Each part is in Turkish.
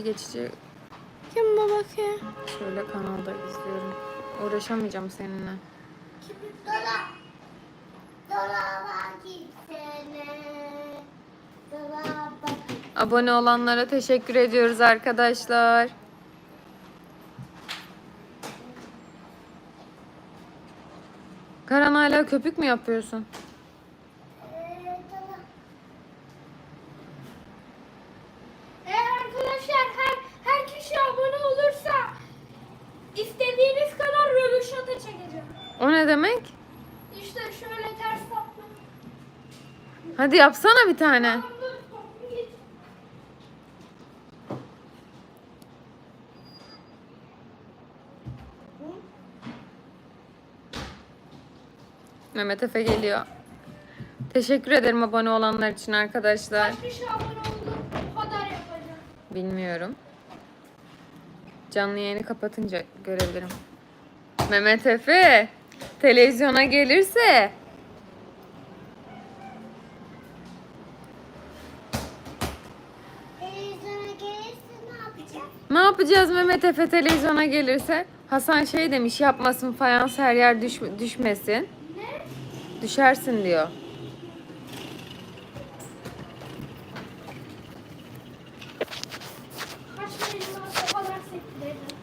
geçici Kim bu bakıyor? şöyle kanalda izliyorum. Uğraşamayacağım seninle. Dolap. Dolaba gitsene. Dolaba. Abone olanlara teşekkür ediyoruz arkadaşlar. Karan hala köpük mü yapıyorsun? Ee, dolap. Eğer arkadaşlar her, her kişi abone olursa istediğiniz kadar röveşata çekeceğim. O ne demek? İşte şöyle ters tatlı. Hadi yapsana bir tane. Mehmet Efe geliyor. Teşekkür ederim abone olanlar için arkadaşlar. Kaç kişi abone oldu o kadar yapacağım. Bilmiyorum. Canlı yayını kapatınca görebilirim. Mehmet Efe televizyona gelirse Televizyona gelirse ne yapacağız? ne yapacağız Mehmet Efe televizyona gelirse? Hasan şey demiş yapmasın fayans her yer düş, düşmesin. Ne? Düşersin diyor. Kaç.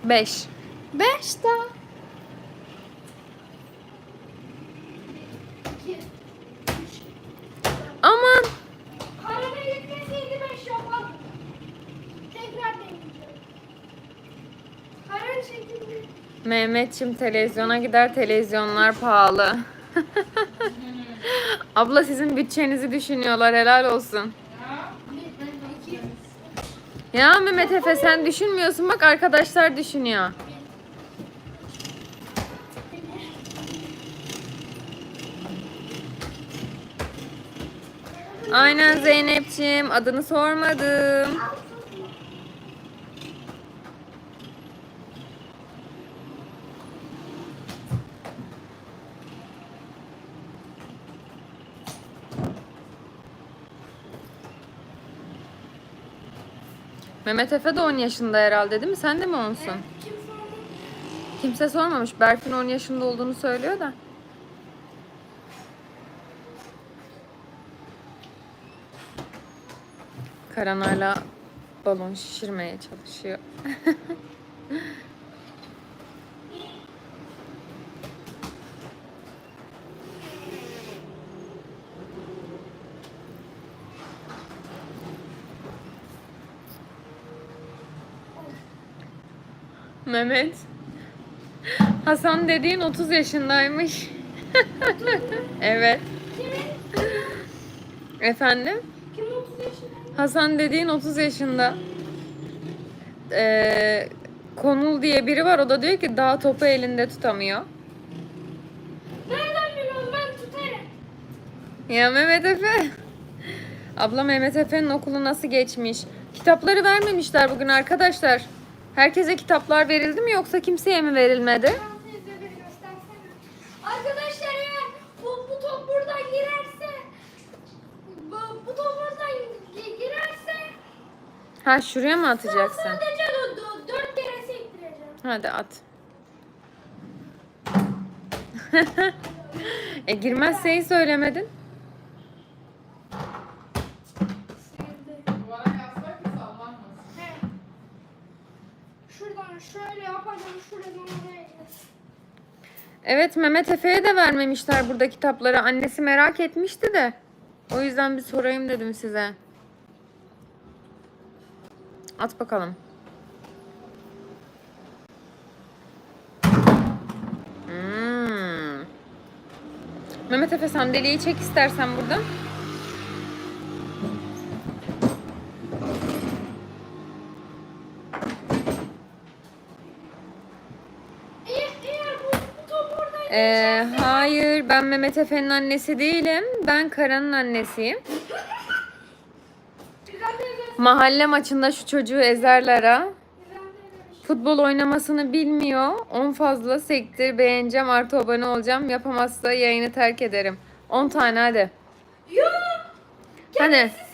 5. Beş daha. İki. Üç. Aman Karana gitmeseydi beş yapalım. Tekrar deneyeceğim. Karan çekildi. Mehmetçim televizyona gider televizyonlar pahalı. Abla sizin bütçenizi düşünüyorlar helal olsun. Ya Mehmet Efe sen düşünmüyorsun bak arkadaşlar düşünüyor. Aynen Zeynep'ciğim adını sormadım. Mehmet Efe de 10 yaşında herhalde değil mi? Sen de mi 10'sun? kim sordu? Kimse sormamış. Berfin 10 yaşında olduğunu söylüyor da. Karan hala balon şişirmeye çalışıyor. Mehmet. Hasan dediğin 30 yaşındaymış. evet. Kimin? Efendim? Kim 30 yaşında? Hasan dediğin 30 yaşında. Ee, Konul diye biri var. O da diyor ki daha topu elinde tutamıyor. Nereden biliyorum ben tutarım. Ya Mehmet Efe. Abla Mehmet Efe'nin okulu nasıl geçmiş? Kitapları vermemişler bugün arkadaşlar. Herkese kitaplar verildi mi yoksa kimseye mi verilmedi? Tamam, teyze bir göstersene. Arkadaşlar eğer bu, bu top buradan girerse bu, bu top buradan gi- girerse Ha şuraya mı atacaksın? sadece dört kere sektireceğim. Hadi at. e girmezse iyi söylemedin. Duvara yaslar ki sallanmasın. He. Şuradan şöyle yapacağım şuradan oraya gidelim. Evet Mehmet Efe'ye de vermemişler burada kitapları. Annesi merak etmişti de. O yüzden bir sorayım dedim size. At bakalım. Hmm. Mehmet Efe sandalyeyi çek istersen buradan. Ee, hayır ben Mehmet Efe'nin annesi değilim. Ben Karan'ın annesiyim. Mahalle maçında şu çocuğu ezerler ha. Futbol oynamasını bilmiyor. 10 fazla sektir beğeneceğim artı abone olacağım. Yapamazsa yayını terk ederim. 10 tane hadi. Yok. Kendisi